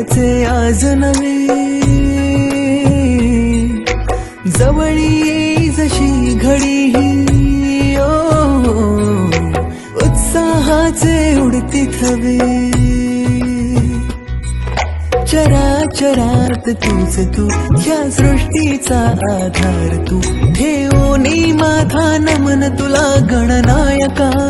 गणरायाचे आज नवे जवळी ये जशी घडी ओ उत्साहाचे उडती थवे. चराचरात तूच तू या सृष्टीचा आधार तू. ठेवोनी माझा नमन तुला गणनायका.